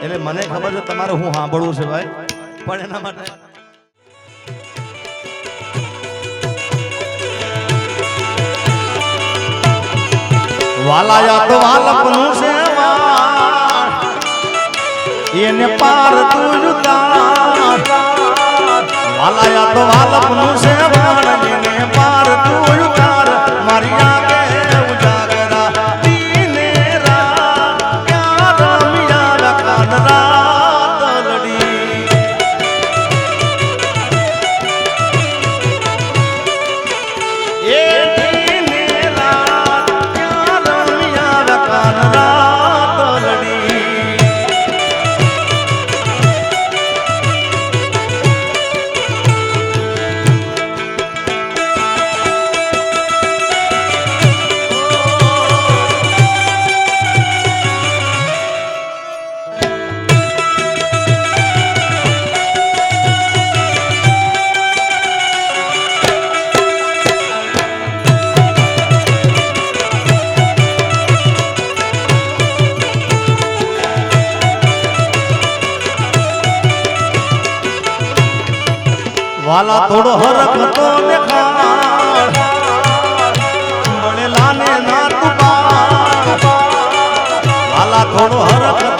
એટલે મને ખબર છે તમારે હું સાંભળવું છે ભાઈ. પણ એના માટે વાલાયા તો વાલપનું છે એને પાર તું જુદા વાલાયા તો વાલપનું છે વાલા થોડો હરકતો દેખાડ મળેલા ને ના તું. વાલા થોડો હરખ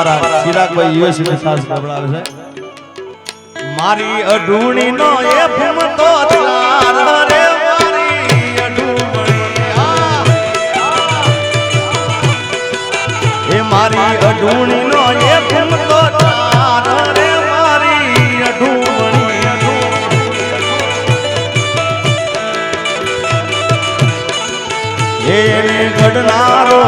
અમારા ચિરાગભાઈ યુએસી સાસ ગબડાવે છે. મારી અઢૂણી નો એ ચાર રે મારી અઢૂણી. એ મારી નો એ ભૂમતો ચાર રે મારી એને ઘડનારો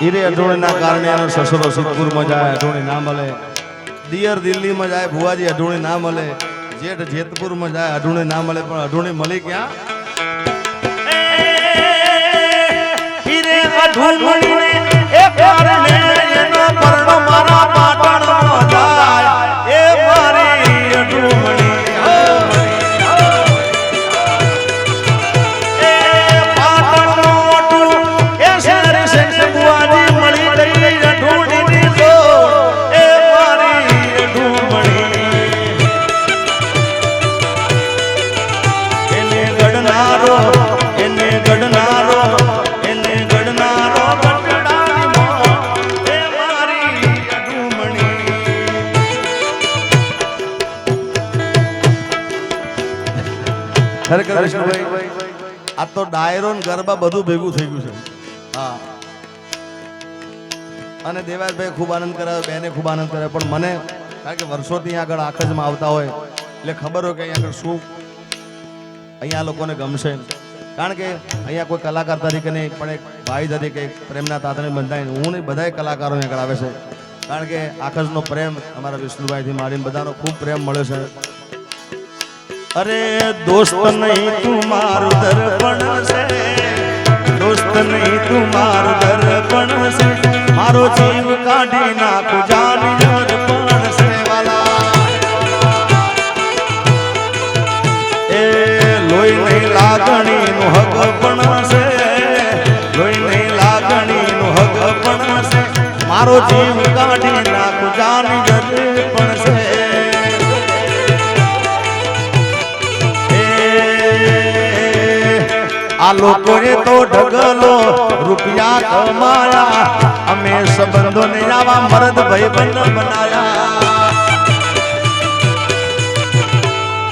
હીરે અઢોણીના કારણે એનો સસરો સિદ્ધપુરમાં જાય અઢોણી ના મળે. દિયર દિલ્હીમાં જાય, ભુવાજી અઢોણી ના મળે. જેઠ જેતપુરમાં જાય અઢોણી ના મળે. પણ અઢોણી મળી ક્યાં? હીરે અઢોણીને એ કારણે એનો પરણો મારા પાટણમાં ખરેખર વિષ્ણુભાઈ આ તો ડાયરો ગરબા બધું ભેગું થઈ ગયું છે. હા. અને દેવાજભાઈ ખૂબ આનંદ કરાવ્યો બેને ખૂબ આનંદ કરાવ્યો પણ મને કારણ કે વર્ષોથી આગળ આખજમાં આવતા હોય, એટલે ખબર હોય કે અહીંયા આગળ શું અહીંયા લોકોને ગમશે. કારણ કે અહીંયા કોઈ કલાકાર તરીકે નહીં, પણ એક ભાઈ તરીકે પ્રેમના તાતને બંધાય હું નહીં, બધાય કલાકારો અહીંયા આગળ આવે છે. કારણ કે આખજનો પ્રેમ અમારા વિષ્ણુભાઈથી મારીને બધાનો ખૂબ પ્રેમ મળ્યો છે. અરે દોસ્ત નહીં તું મારું દર્પણ છે. દોસ્ત નહીં તું મારું દર્પણ છે. મારો જીવ કાઢી નાખું, જાની દર્પણ છે વાલા. એ લોહી નહીં લાગણી નું હક પણ છે. લોહી નહીં લાગણી નું હક પણ છે. મારો જીવ કાઢી નાખું, જાની લોકોએ તો ઢગલો, રૂપિયા કમાયા. અમે સંબંધોને આવા મરદ ભાઈબંધ બનાયા.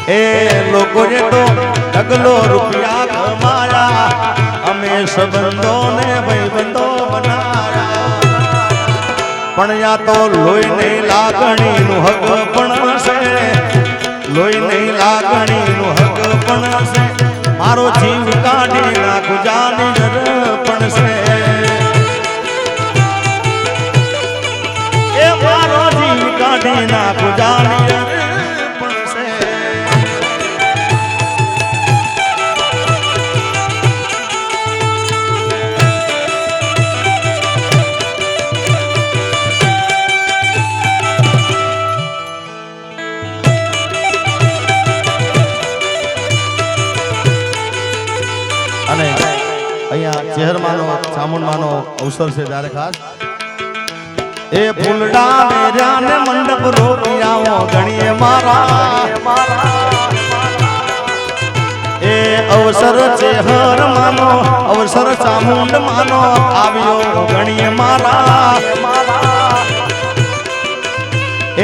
એ લોકોએ તો ઢગલો, રૂપિયા કમાયા. અમે સંબંધોને ભાઈબંધો બનાયા. પણ યા તો લોહી નહીં લાગણીનું હક પણ છે લોહી નહીં લાગણીનું હક પણ છે મારો જીવ કાઢી નાખું જાની પણ છે એ મારો જીવ કાઢી નાખું જાની અવસર છે ત્યારે ખાસ. એ ફૂલડા મેર્યા ને મંડપ રોપિયાઓ ગણીએ મારા. એ અવસર ચેહર માનો, અવસર ચામુંડ માનો, આવ્યો ગણીએ મારા.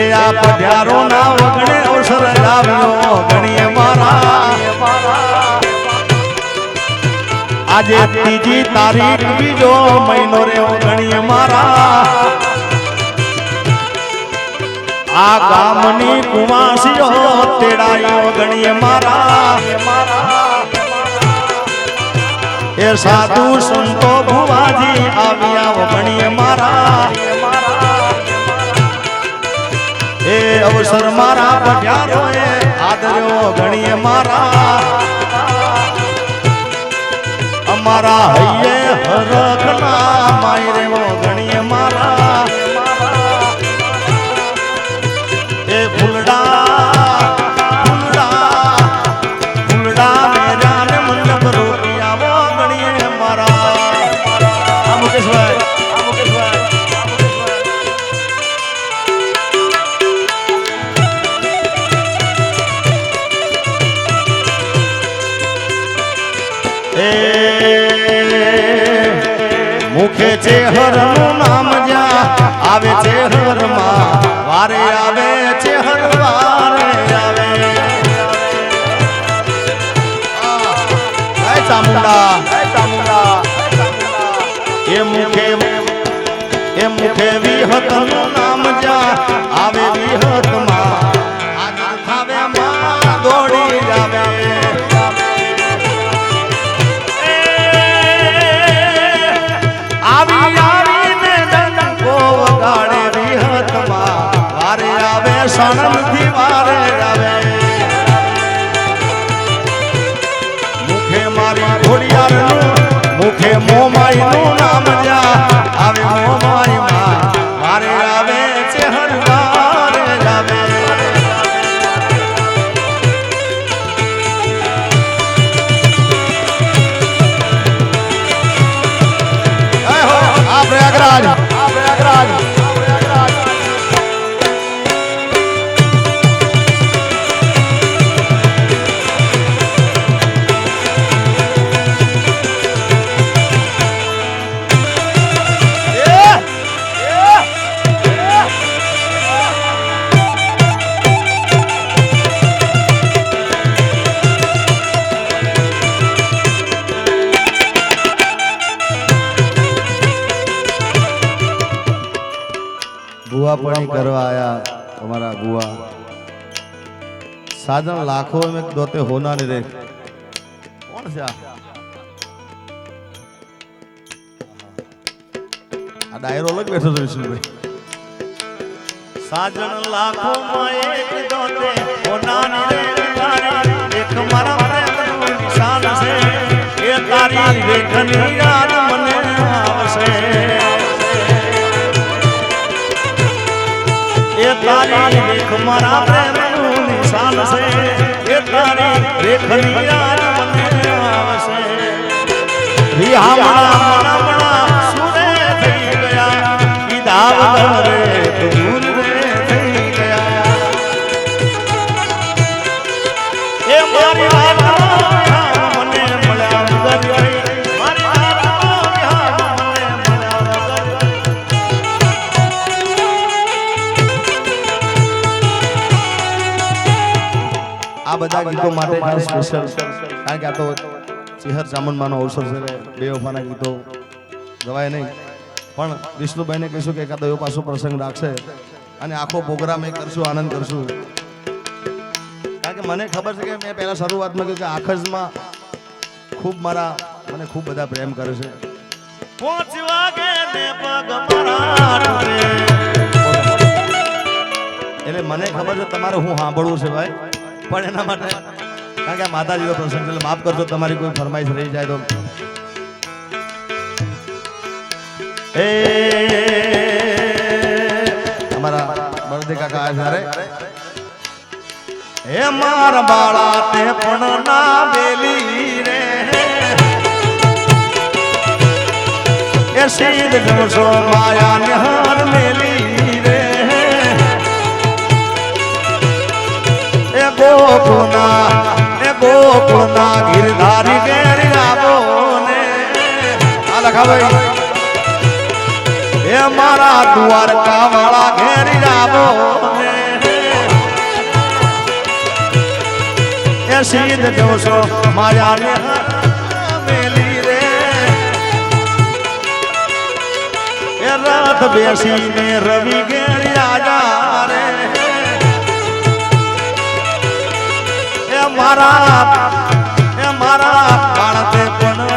એ આ પધારો ના વગણે અવસર આવ્યો ગણીએ મારા. આજે ત્રીજી તારીખ, બીજો મહિનો રે ગણીએ મારા. આ ગામની કુવાસીઓ તેડાયો ગણીએ મારા. એ સાધુ સંતો ભુવાજી આવ્યા ગણીએ મારા. એ અવસર મારા પઢ્યારો આદર્યો ગણીએ મારા. અમારા હૈયે હરખના માયરે ગણીએ એ મુખે એ મુખે વિહતનું નામ જ્યાં આવે વિહતમાં. આજ થાવે માં, દોડી આવે. આવી આવીને મુખે મારી ઘોડિયારનું મુખે મોમાઈનું નામ બુઆ પણ કરવા આયા, અમારા બુઆ સાધન લાખો મેં દોતે હોના ને રે. કોણ છે આ? ડાયરો અલગ બેઠો છે વિષ્ણુભાઈ. સાજન લાખો માં એક દોતે હોના ને રે. એક મારા પ્રેમનું નિશાન છે. એ તારી રેખની યાદ રેખની યાદ મને ગયા. બધા ગીતો માટે ખાસ સ્પેશિયલ કારણ કે આ તો ચિહર ચામુંડમાનો અવસર છે બે વફાના ગીતો. ગવાય નહીં. પણ વિષ્ણુભાઈને કહીશું કે એકાદો એવો પાછો પ્રસંગ રાખશે અને આખો પ્રોગ્રામ એ કરશું આનંદ કરશું. કારણ કે મને ખબર છે કે મેં પહેલાં શરૂઆતમાં કહ્યું કે આખજમાં ખૂબ મારા મને ખૂબ બધા પ્રેમ કરે છે. મારા. એટલે મને ખબર છે તમારે હું સાંભળવું છે ભાઈ? પણ એના માટે કારણ કે માતાજીનો પ્રસંગ, એટલે માફ કરજો, તમારી કોઈ ફરમાઈશ રહી જાય તો. અમારા બળદે કાકા આવ્યા ત્યારે હે મારા બાળા તે પણ ના બેલી રે. એ સીધ જમશો માયા નિહાર મેલી. ગોકુળના એ ગોકુળના ગિરધારી ઘેરી રાબો ને આ લખા ભાઈ. એ મારા દ્વારકા વાળા ઘેરી રાબો ને એ સીધ જોશો માયા ને મેલી રે. એ બેસીને રવિ ઘેરી મારા મારા પણ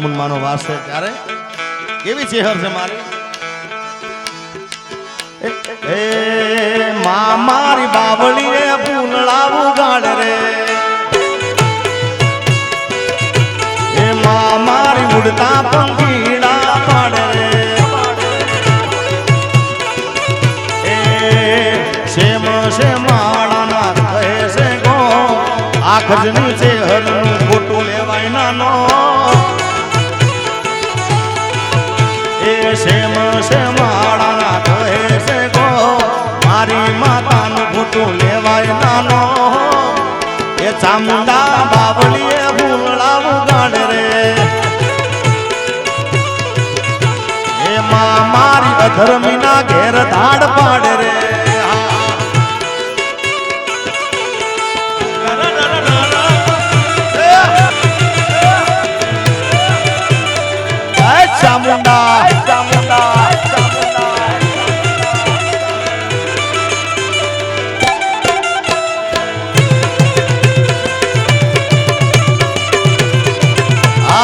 ચેહર વાસ છે ત્યારે? કેવી ચેહર છે મારી? એ મા, મારી બાવળીએ પૂનળાવું ગાડ રે. એ, મા, મારી ઉડતા પંખીડા પાડ રે. એ, શેમ શેમાળાના કહે છે ગો આખજની છે અધર્મીના ઘેર ધાડ પાડે રે. ચામુંડા ચામુંડા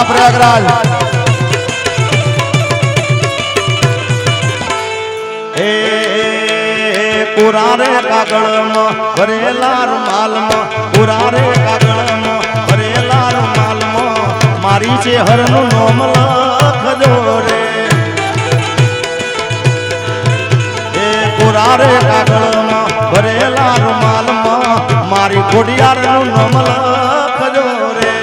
પ્રયાગરાજ કુરારે કાગળમાં ભરેલા રૂમાલમાં કુરારે કાગળમાં ભરેલા રૂમાલમાં મારી છે હરનું નોમ લખજો રે. એ કુરારે કાગળમાં ભરેલા રૂમાલમાં મારી ખોડિયારનું નોમ લખજો રે.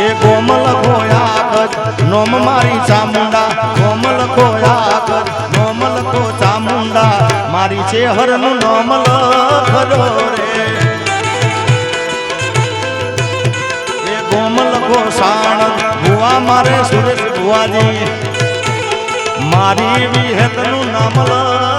એ કોમલ ખોયા નોમ મારી ચામુંડા મારી છે હરનું નામ લખરો રે. એ ગોમલ ગોસાણ, ભુવા મારે સુરેશ ભુવાજી. મારી વિહતનું નામ લખ